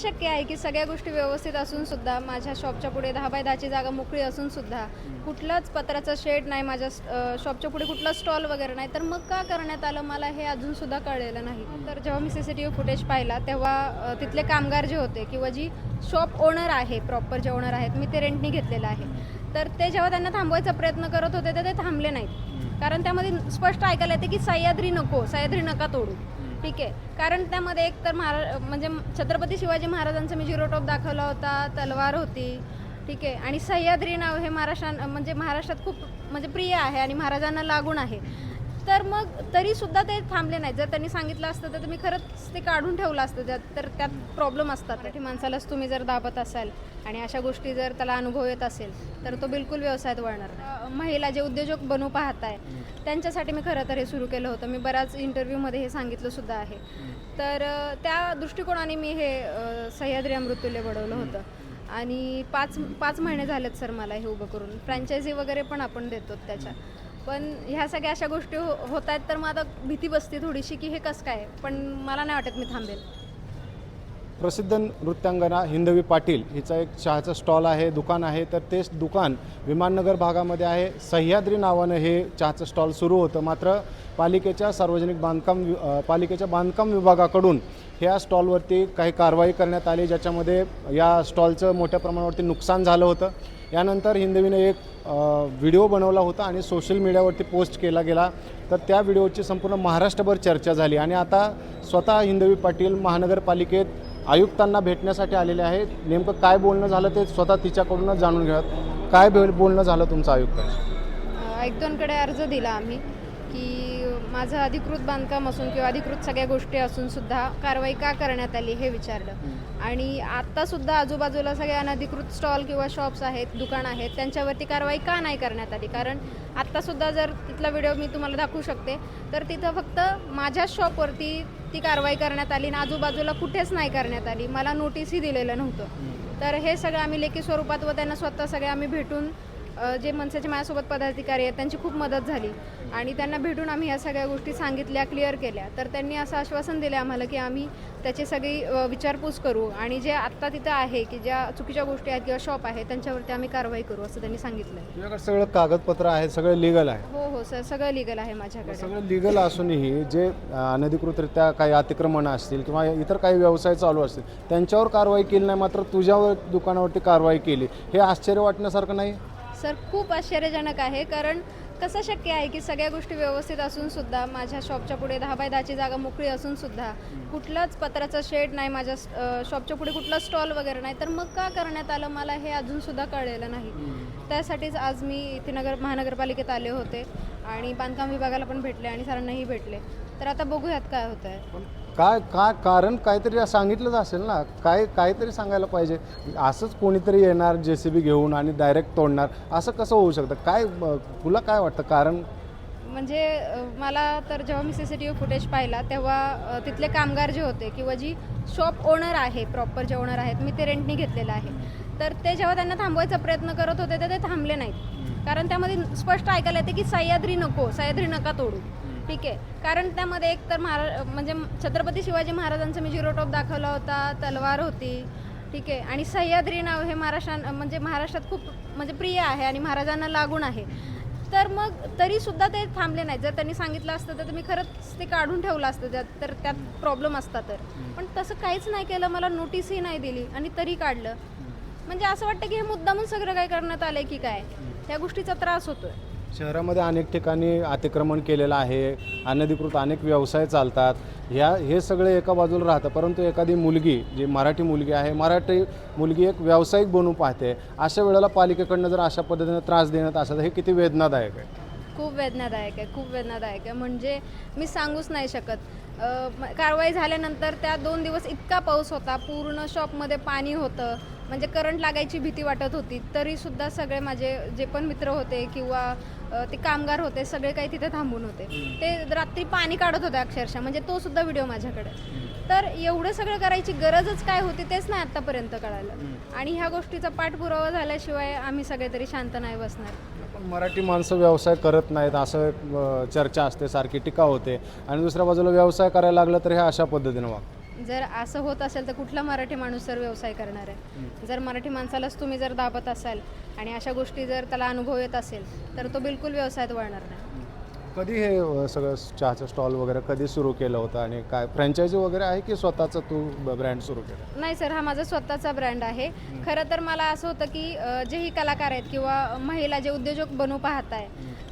शक्य आहे की सगळ्या गोष्टी व्यवस्थित असून सुद्धा माझ्या शॉपच्या पुढे दहा बाय दहाची जागा मोकळी असून सुद्धा कुठलाच पत्राचा शेड नाही माझ्या शॉपच्या पुढे कुठला स्टॉल वगैरे नाही. तर मग का करण्यात आलं? मला हे अजून सुद्धा कळलेलं नाही. तर जेव्हा मी C C T V footage पाहिला तेव्हा तिथले कामगार जे होते किंवा जी शॉप ओनर आहे प्रॉपर जे ओनर आहेत मी ते रेंटनी घेतलेलं आहे. तर ते जेव्हा त्यांना थांबवायचा प्रयत्न करत होते तर ते थांबले नाहीत. कारण त्यामध्ये स्पष्ट ऐकायला येते की सह्याद्री नको सह्याद्री नका तोडू. ठीक आहे. कारण त्यामध्ये एक तर महारा म्हणजे छत्रपती शिवाजी महाराजांचा मी झिरो टॉप दाखवला होता तलवार होती ठीक आहे. आणि सह्याद्री नाव हे महाराष्ट्रात म्हणजे महाराष्ट्रात खूप म्हणजे प्रिय आहे आणि महाराजांना लागून आहे. तर मग तरी सुद्धा ते थांबले नाही जर त्यांनी सांगितलं असतं तर तुम्ही खरंच ते काढून ठेवलं असतं. त्यात तर त्यात प्रॉब्लेम असतात. मराठी माणसालाच तुम्ही जर दाबत असाल आणि अशा गोष्टी जर त्याला अनुभव येत असेल तर तो बिलकुल व्यवसायात वळणार महिला जे उद्योजक बनू पाहताय त्यांच्यासाठी मी खरं तर हे सुरू केलं होतं. मी बऱ्याच इंटरव्ह्यूमध्ये हे सांगितलं सुद्धा आहे. तर त्या दृष्टिकोनाने मी हे सह्याद्री अमृतुल्य बनवलं होतं. आणि पाच पाच महिने झालेत सर मला हे उभं करून. फ्रँचायझी वगैरे पण आपण देतो त्याच्या. पण ह्या सगळ्या अशा गोष्टी हो होत आहेत तर मग आता भीती बसते थोडीशी की हे कसं काय? पण मला नाही वाटत मी थांबेल. प्रसिद्ध नृत्यांगना हिंदवी पाटील हिचा एक चहाचं स्टॉल आहे दुकान आहे तर तेच दुकान विमाननगर भागामध्ये आहे. सह्याद्री नावानं हे चहाचं स्टॉल सुरू होतं. मात्र पालिकेच्या सार्वजनिक बांधकाम वि- पालिकेच्या बांधकाम विभागाकडून ह्या स्टॉलवरती काही कारवाई करण्यात आली ज्याच्यामध्ये या स्टॉलचं मोठ्या प्रमाणावरती नुकसान झालं होतं. यानंतर हिंदवीने एक व्हिडिओ बनवला होता आणि सोशल मीडियावरती पोस्ट केला गेला. तर त्या व्हिडिओची संपूर्ण महाराष्ट्रभर चर्चा झाली आणि आता स्वतः हिंदवी पाटील महानगरपालिकेत आयुक्तांना भेटण्यासाठी आलेले आहेत. नेमकं काय बोलणं झालं ते स्वतः तिच्याकडूनच जाणून घेऊयात. काय बोलणं झालं तुमचं आयुक्तांशी? दोनकडे अर्ज दिला आम्ही की माझं अधिकृत बांधकाम असून किंवा अधिकृत सगळ्या गोष्टी असून सुद्धा कारवाई का करण्यात आली हे विचारलं. आणि आत्तासुद्धा आजूबाजूला सगळे अनधिकृत स्टॉल किंवा शॉप्स आहेत दुकान आहेत त्यांच्यावरती कारवाई का नाही करण्यात आली? कारण आत्तासुद्धा जर तिथला व्हिडिओ मी तुम्हाला दाखवू शकते तर तिथं फक्त माझ्या शॉपवरती ती कारवाई करण्यात आली आणि आजूबाजूला कुठेच नाही करण्यात आली. मला नोटीसही दिलेलं नव्हतं. तर हे सगळं आम्ही लेखी स्वरूपात व त्यांना स्वतः सगळे आम्ही भेटून जे मनसेचे माझ्यासोबत पदाधिकारी आहेत त्यांची खूप मदत झाली. आणि त्यांना भेटून आम्ही ह्या सगळ्या गोष्टी सांगितल्या क्लिअर केल्या. तर त्यांनी असं आश्वासन दिलं आम्हाला की आम्ही त्याची सगळी विचारपूस करू आणि जे आत्ता तिथं आहे की ज्या चुकीच्या गोष्टी आहेत किंवा शॉप आहे त्यांच्यावरती आम्ही कारवाई करू असं त्यांनी सांगितलं तुझ्याकडे सगळं कागदपत्र आहेत सगळं लिगल आहे. हो हो सर सगळं लिगल आहे माझ्याकडे. सगळं लिगल असूनही जे अनधिकृतरित्या काही अतिक्रमणं असतील किंवा इतर काही व्यवसाय चालू असतील त्यांच्यावर कारवाई केली नाही मात्र तुझ्यावर दुकानावरती कारवाई केली. हे आश्चर्य वाटण्यासारखं नाही? सर खूप आश्चर्यजनक आहे कारण कसं शक्य आहे की सगळ्या गोष्टी व्यवस्थित असून सुद्धा माझ्या शॉपच्या पुढे दहा बाय दहाची जागा मोकळी असून सुद्धा कुठलाच पत्राचा शेड नाही माझ्या शॉपच्या पुढे कुठला स्टॉल वगैरे नाही. तर मग का करण्यात आलं? मला हे अजून सुद्धा कळलेलं नाही. त्यासाठीच आज मी इथे नगर महानगरपालिकेत आले होते आणि बांधकाम विभागाला पण भेटले आणि सरांनाही भेटले. तर आता बघूयात काय होतं आहे काय काय कारण काहीतरी सांगितलंच असेल ना. काय काहीतरी सांगायला पाहिजे. असंच कोणीतरी येणार जे सी बी घेऊन आणि डायरेक्ट तोडणार असं कसं होऊ शकतं? काय तुला काय वाटतं? कारण म्हणजे मला तर जेव्हा मी C C T V footage पाहिला तेव्हा तिथले कामगार जे होते किंवा जी शॉप ओनर आहे प्रॉपर जे ओनर आहेत मी ते रेंटनी घेतलेलं आहे. तर ते जेव्हा त्यांना थांबवायचा प्रयत्न करत होते तर ते थांबले नाहीत. कारण त्यामध्ये स्पष्ट ऐकायला येते की सह्याद्री नको सह्याद्री नका तोडू. ठीक आहे. कारण त्यामध्ये एक तर महारा म्हणजे छत्रपती शिवाजी महाराजांचा मी झिरो टॉप दाखवला होता तलवार होती ठीक आहे. आणि सह्याद्री नाव हे महाराष्ट्रात म्हणजे महाराष्ट्रात खूप म्हणजे प्रिय आहे आणि महाराजांना लागून आहे. तर मग तरी सुद्धा ते थांबले नाही जर त्यांनी सांगितलं असतं तर मी खरंच ते काढून ठेवलं असतं त्यात तर त्यात प्रॉब्लेम असता तर. पण तसं काहीच नाही केलं मला नोटीसही नाही दिली आणि तरी काढलं. म्हणजे असं वाटतं की हे मुद्दामून सगळं काय करण्यात आलंय की काय? या गोष्टीचा त्रास होतोय. शहरामध्ये अनेक ठिकाणी अतिक्रमण केलेलं आहे अनधिकृत अनेक व्यवसाय चालतात. ह्या हे सगळे एका बाजूला राहतं परंतु एखादी मुलगी जी मराठी मुलगी आहे मराठी मुलगी एक व्यावसायिक बनून पाहते. अशा वेळेला पालिकेकडनं जर अशा पद्धतीने त्रास देण्यात असेल तर हे किती वेदनादायक आहे? खूप वेदनादायक आहे खूप वेदनादायक आहे. म्हणजे मी सांगूच नाही शकत. कारवाई झाल्यानंतर त्या दोन दिवस इतका पाऊस होता पूर्ण शॉपमध्ये पाणी होतं. म्हणजे करंट लागायची भीती वाटत होती. तरीसुद्धा सगळे माझे जे पण मित्र होते किंवा ते कामगार होते सगळे काही तिथे थांबून होते. ते रात्री पाणी काढत होते अक्षरशः म्हणजे तो सुद्धा व्हिडिओ माझ्याकडे. तर एवढं सगळं करायची गरजच काय होती तेच नाही आत्तापर्यंत कळालं. आणि ह्या गोष्टीचा पाठपुरावा झाल्याशिवाय आम्ही सगळे तरी शांत नाही बसणार. पण मराठी माणसं व्यवसाय करत नाहीत असं चर्चा असते सारखी टीका होते. आणि दुसऱ्या बाजूला व्यवसाय करायला लागलं तर हे अशा पद्धतीनं वाग जर असं होत असेल तर कुठला मराठी माणूस तर व्यवसाय करणार आहे? जर मराठी माणसालाच तुम्ही जर दाबत असाल आणि अशा गोष्टी जर त्याला अनुभव येत असेल तर तो बिलकुल व्यवसायात वळणार नाही. कधी हे सगळं चहाचं स्टॉल वगैरे कधी सुरू केलं होतं आणि काय फ्रँचायझी वगैरे आहे की स्वतःचं तू ब्रँड सुरू केलं? नाही सर हा माझा स्वतःचा ब्रँड आहे. खरं तर मला असं होतं की अ, जेही कलाकार आहेत किंवा महिला जे उद्योजक बनू पाहत आहे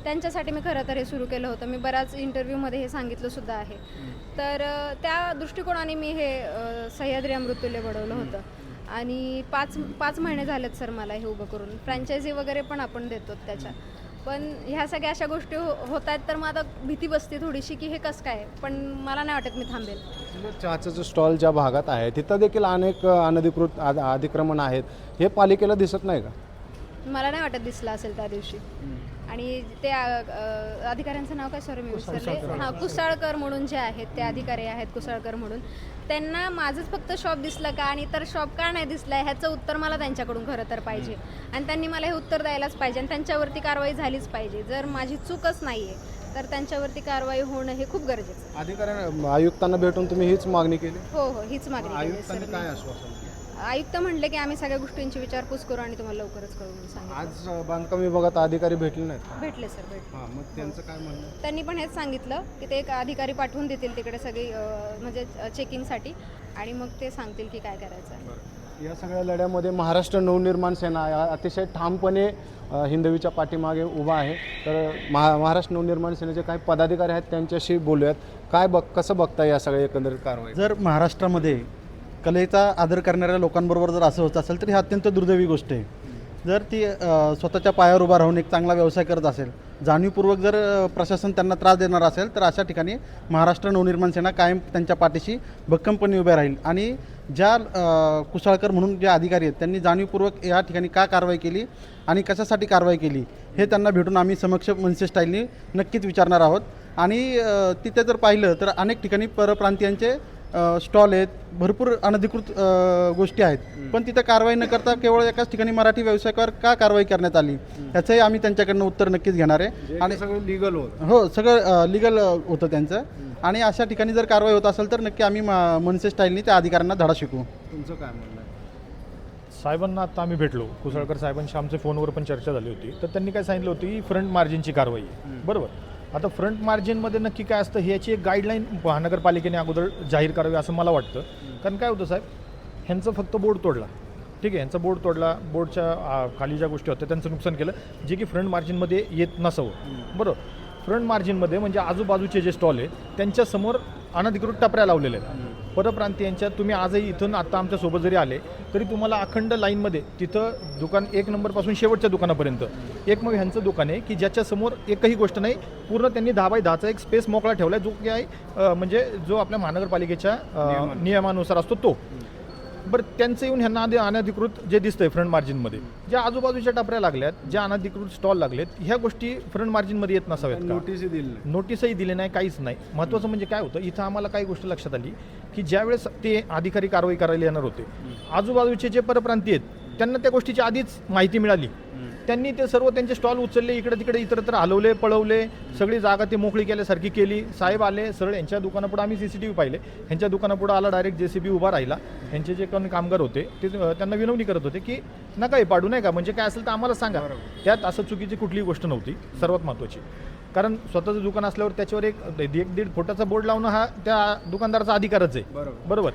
त्यांच्यासाठी मी खरं तर हे सुरू केलं होतं. मी बऱ्याच इंटरव्ह्यूमध्ये हे सांगितलं सुद्धा आहे. तर त्या दृष्टिकोनाने मी हे सह्याद्री अमृतुल्य बनवलं होतं. आणि पाच पाच महिने झालेत सर मला हे उभं करून. फ्रँचायझी वगैरे पण आपण देतो त्याच्या. पण ह्या सगळ्या अशा गोष्टी हो होत आहेत तर मग आता भीती बसते थोडीशी की हे कसं काय? पण मला नाही वाटत मी थांबेल. चहाचं जो स्टॉल ज्या भागात आहे तिथं देखील अनेक अनधिकृत अतिक्रमण आहेत. हे पालिकेला दिसत नाही का? मला नाही वाटत दिसला असेल त्या दिवशी. आणि ते अ, अधिकाऱ्यांचं नाव काय? सॉरी मी विसरले. हां कुसाळकर म्हणून जे आहेत ते अधिकारी आहेत कुसाळकर म्हणून. त्यांना माझंच फक्त शॉप दिसलं का? आणि इतर शॉप का नाही दिसलं ह्याचं उत्तर मला त्यांच्याकडून खरं तर पाहिजे. आणि त्यांनी मला हे उत्तर द्यायलाच पाहिजे आणि त्यांच्यावरती कारवाई झालीच पाहिजे. जर माझी चूकच नाही आहे तर त्यांच्यावरती कारवाई होणं हे खूप गरजेचं आहे. अधिकाऱ्यांना आयुक्तांना भेटून तुम्ही हीच मागणी केली? हो हो हीच मागणी केली आयुक्तांनी सर. काय आश्वासन? आयुक्त म्हणले की आम्ही सगळ्या गोष्टींची विचारपूस करू आणि तुम्हाला लवकरच कळू म्हणून सांगितलं. आज अ, बांधकाम विभागात अधिकारी भेटले नाहीत? भेटले सर भेटले. हां मग त्यांचं काय म्हणणं? आहे? त्यांनी पण हेच सांगितलं की ते एक अधिकारी पाठवून देतील तिकडे सगळी अ, म्हणजे चेकिंगसाठी आणि मग ते सांगतील की काय करायचं आहे. या सगळ्या लढ्यामध्ये महाराष्ट्र नवनिर्माण सेना या अतिशय ठामपणे अ, हिंदवीच्या पाठीमागे उभा आहे. तर महा महाराष्ट्र नवनिर्माण सेनेचे काही पदाधिकारी आहेत त्यांच्याशी बोलूयात. काय बघ कसं बघता या सगळ्या एकंदरीत कारवाई? जर महाराष्ट्रामध्ये कलेचा आदर करणाऱ्या लोकांबरोबर जर असं होत असेल तर ही अत्यंत दुर्दैवी गोष्ट आहे. जर ती स्वतःच्या पायावर उभा राहून एक चांगला व्यवसाय करत असेल जाणीवपूर्वक जर प्रशासन त्यांना त्रास देणार असेल तर अशा ठिकाणी महाराष्ट्र नवनिर्माण सेना कायम त्यांच्या पाठीशी भक्कमपणे उभ्या राहील. आणि ज्या कुशाळकर कुसाळकर म्हणून जे अधिकारी आहेत त्यांनी जाणीवपूर्वक या ठिकाणी का कारवाई केली आणि कशासाठी कारवाई केली हे त्यांना भेटून आम्ही समक्ष मनसे स्टाईलनी नक्कीच विचारणार आहोत. आणि तिथे जर पाहिलं तर अनेक ठिकाणी परप्रांतीयांचे स्टॉल आहेत. भरपूर अनधिकृत गोष्टी आहेत. पण तिथं कारवाई न करता केवळ एकाच ठिकाणी मराठी व्यावसायिकावर का कारवाई करण्यात आली? याचंही आम्ही त्यांच्याकडनं उत्तर नक्कीच घेणार आहे. आणि सगळं लिगल होतं. हो सगळं लिगल होतं त्यांचं. आणि अशा ठिकाणी जर कारवाई होत असेल तर नक्की आम्ही मा- मनसे स्टाईलनी त्या अधिकाऱ्यांना धडा शिकवू. तुमचं काय म्हणणं आहे? साहेबांना आता आम्ही भेटलो. कुसळकर साहेबांशी आमच्या फोनवर पण चर्चा झाली होती. तर त्यांनी काय सांगितलं होती की फ्रंट मार्जिनची कारवाई आहे. बरोबर. आता फ्रंट मार्जिनमध्ये नक्की काय असतं ह्याची एक गाईडलाईन महानगरपालिकेने अगोदर जाहीर करावी असं मला वाटतं. कारण काय होतं साहेब ह्यांचं फक्त बोर्ड तोडला. ठीक आहे ह्यांचा बोर्ड तोडला बोर्डच्या खाली ज्या गोष्टी होत्या त्यांचं नुकसान केलं जे की फ्रंट मार्जिनमध्ये येत नसावं. बरोबर? फ्रंट मार्जिनमध्ये म्हणजे आजूबाजूचे जे स्टॉल आहे त्यांच्यासमोर अनधिकृत टपऱ्या लावलेल्या आहेत. परप्रांतीयांच्या तुम्ही आजही इथून आता आमच्यासोबत जरी आले तरी तुम्हाला अखंड लाईनमध्ये तिथं दुकान एक नंबरपासून शेवटच्या दुकानापर्यंत एक मग ह्यांचं दुकान आहे की ज्याच्यासमोर एकही गोष्ट नाही पूर्ण त्यांनी दहा बाय दहाचा एक स्पेस मोकळा ठेवला आहे जो की आहे म्हणजे जो आपल्या महानगरपालिकेच्या नियमानुसार असतो तो. बरं त्यांचं येऊन ह्यांना आधी अनधिकृत जे दिसतंय फ्रंट मार्जिनमध्ये ज्या आजूबाजूच्या टपऱ्या लागल्यात ज्या अनधिकृत स्टॉल लागलेत ह्या गोष्टी फ्रंट मार्जिनमध्ये येत नसाव्यात नोटीसही दिली नाही. नोटीसही दिली नाही काहीच नाही. महत्त्वाचं म्हणजे काय होतं इथं आम्हाला काही गोष्ट लक्षात आली की ज्यावेळेस ते अधिकारी कारवाई करायला येणार होते आजूबाजूचे जे परप्रांती आहेत त्यांना त्या गोष्टीची आधीच माहिती मिळाली. त्यांनी ते सर्व त्यांचे स्टॉल उचलले इकडे तिकडे इतरत्र हलवले पळवले सगळी जागा ते मोकळी केल्यासारखी केली. साहेब आले सरळ यांच्या दुकानापुढे आम्ही सी सी टी व्ही पाहिले. ह्यांच्या दुकानापुढे आला डायरेक्ट जे सी बी उभा राहिला. यांचे जे कोणी कामगार होते ते त्यांना विनवणी करत होते की नका हे पाडू नाही का? म्हणजे काय असेल तर आम्हाला सांगा. त्यात असं चुकीची कुठलीही गोष्ट नव्हती सर्वात महत्त्वाची कारण स्वतःचं दुकान असल्यावर त्याच्यावर एक एक दीड फुटाचा बोर्ड लावणं हा त्या दुकानदाराचा अधिकारच आहे. बरोबर.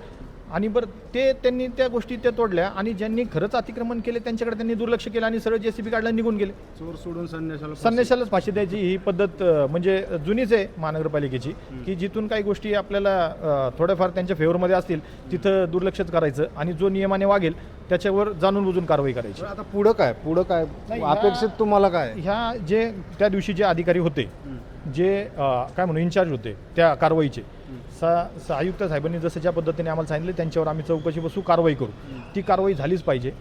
आणि बरं ते त्यांनी त्या गोष्टी त्या तोडल्या आणि ज्यांनी खरंच अतिक्रमण केले त्यांच्याकडे त्यांनी दुर्लक्ष केलं आणि सरळ जेसीबी काढला निघून गेले. चोर सोडून संन्यासाला फाशी. संन्याशालाच फाशी द्यायची ही पद्धत अं, म्हणजे जुनीच आहे महानगरपालिकेची की जिथून काही गोष्टी आपल्याला अं, थोड्याफार त्यांच्या फेवरमध्ये असतील तिथं दुर्लक्षच करायचं आणि जो नियमाने वागेल त्याच्यावर जाणून बुजून कारवाई करायची. आता पुढं काय? पुढं काय? नाही, अपेक्षित तुम्हाला काय? ह्या जे त्या दिवशी जे अधिकारी होते जे अं, काय म्हणू इन्चार्ज होते त्या कारवाईचे सा आयुक्त साहेबांनी जसं ज्या पद्धतीने आम्हाला सांगितलं त्यांच्यावर आम्ही चौकशी बसू कारवाई करू. ती कारवाई झालीच पाहिजे.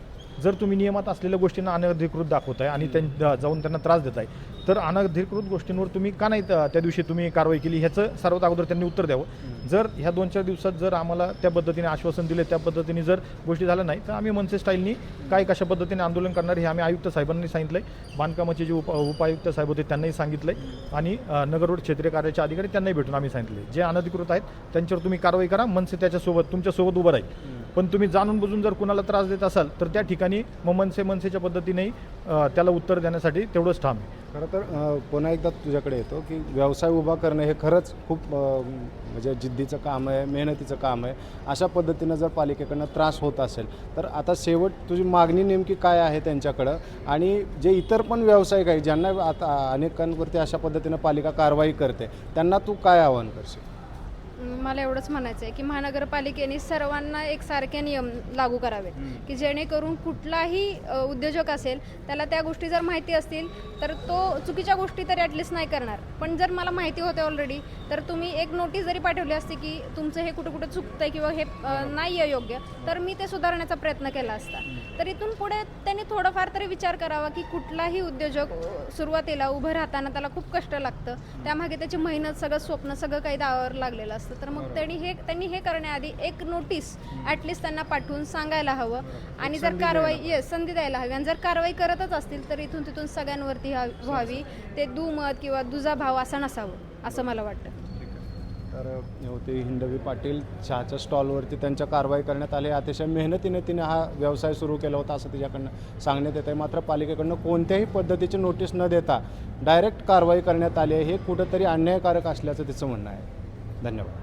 जर तुम्ही नियमात असलेल्या गोष्टींना अनधिकृत दाखवताय आणि त्यां जाऊन त्यांना त्रास देताय तर अनधिकृत गोष्टींवर तुम्ही का नाही त्या दिवशी तुम्ही कारवाई केली ह्याचं सर्वात अगोदर त्यांनी उत्तर द्यावं. जर ह्या दोन चार दिवसात जर आम्हाला त्या पद्धतीने आश्वासन दिले त्या पद्धतीने जर गोष्टी झाल्या नाही तर आम्ही मनसे स्टाईलनी काय कशा पद्धतीने आंदोलन करणार हे आम्ही आयुक्त साहेबांनी सांगितलं आहे बांधकामाचे जे उप उपायुक्त साहेब होते त्यांनाही सांगितलं आहे आणि अ, नगर रोड क्षेत्रीय कार्याचे अधिकारी त्यांनाही भेटून आम्ही सांगितले जे अनधिकृत आहेत त्यांच्यावर तुम्ही कारवाई करा मनसे त्याच्यासोबत तुमच्यासोबत उभं राहील. पण तुम्ही जाणून बुजून जर कुणाला त्रास देत असाल तर त्या ठिकाणी मग मनसे मनसेच्या पद्धतीनेही त्याला उत्तर देण्यासाठी तेवढंच ठाम आहे. खरं तर पुन्हा एकदा तुझ्याकडे येतो की व्यवसाय उभा करणं हे खरंच खूप म्हणजे जिद्दीचं काम आहे मेहनतीचं काम आहे. अशा पद्धतीनं जर पालिकेकडनं त्रास होत असेल तर आता शेवट तुझी मागणी नेमकी काय आहे त्यांच्याकडं? आणि जे इतर पण व्यावसायिक आहे ज्यांना आता अनेकांवरती अशा पद्धतीनं पालिका कारवाई करते त्यांना तू काय आवाहन करशील? मला एवढंच म्हणायचं आहे की महानगरपालिकेने सर्वांना एक सारखे नियम लागू करावेत. की जेणेकरून कुठलाही उद्योजक असेल त्याला त्या गोष्टी जर माहिती असतील तर तो चुकीच्या गोष्टी तरी ॲटलिस्ट नाही करणार. पण जर मला माहिती होते ऑलरेडी तर तुम्ही एक नोटीस जरी पाठवली असती की तुमचं हे कुठं कुठं चुकतंय किंवा हे नाही आहे योग्य तर मी ते सुधारण्याचा प्रयत्न केला असता. तर इथून पुढे त्यांनी थोडंफार तरी विचार करावा की कुठलाही उद्योजक सुरुवातीला उभं राहताना त्याला खूप कष्ट लागतं. त्यामागे त्याची मेहनत सगळं स्वप्न सगळं काही दावावर लागलेलं असतं. तर मग त्यांनी हे त्यांनी हे करण्याआधी एक नोटीस ॲटलिस्ट त्यांना पाठवून सांगायला हवं. आणि जर कारवाई येस संधी द्यायला हवी. आणि जर कारवाई करतच असतील तर इथून तिथून सगळ्यांवरती हा- व्हावी. ते दुमत किंवा दुजाभाव असं नसावं असं मला वाटतं. तर होते हिंदवी पाटील. चहाच्या स्टॉलवरती त्यांच्या कारवाई करण्यात आली. अतिशय मेहनतीने तिने हा व्यवसाय सुरू केला होता असं तिच्याकडनं सांगण्यात येतं आहे मात्र पालिकेकडनं कोणत्याही पद्धतीची नोटीस न देता डायरेक्ट कारवाई करण्यात आली आहे. हे कुठंतरी अन्यायकारक असल्याचं तिचं म्हणणं आहे. धन्यवाद